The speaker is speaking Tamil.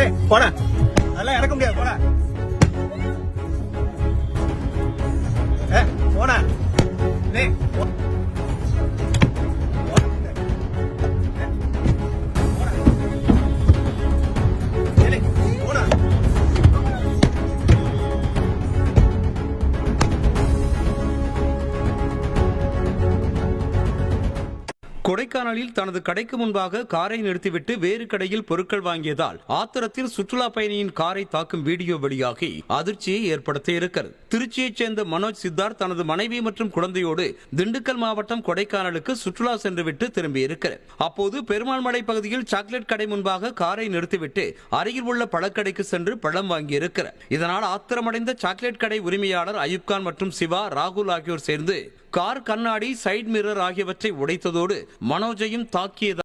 ஏய் போட. அதெல்லாம் இறக்க முடியாது போட. ஏ போடா. டேய் கொடைக்கானலில் தனது கடைக்கு முன்பாக காரை நிறுத்திவிட்டு வேறு கடையில் பொருட்கள் வாங்கியதால் ஆத்திரத்தில் சுற்றுலா பயணியின் காரை தாக்கும் வீடியோ வெளியாகி அதிர்ச்சியை ஏற்படுத்த இருக்கிறது. திருச்சியைச் சேர்ந்த மனோஜ் சித்தார்த் தனது மனைவி மற்றும் குழந்தையோடு திண்டுக்கல் மாவட்டம் கொடைக்கானலுக்கு சுற்றுலா சென்றுவிட்டு திரும்பியிருக்கிறார். அப்போது பெருமாள் மலை பகுதியில் சாக்லேட் கடை முன்பாக காரை நிறுத்திவிட்டு அருகில் உள்ள பழக்கடைக்கு சென்று பழம் வாங்கியிருக்கிறார். இதனால் ஆத்திரமடைந்த சாக்லேட் கடை உரிமையாளர் அயூப்கான் மற்றும் சிவா ராகுல் ஆகியோர் சேர்ந்து கார் கண்ணாடி சைட் மிரர் ஆகியவற்றை உடைத்ததோடு மனோஜையும் தாக்கியது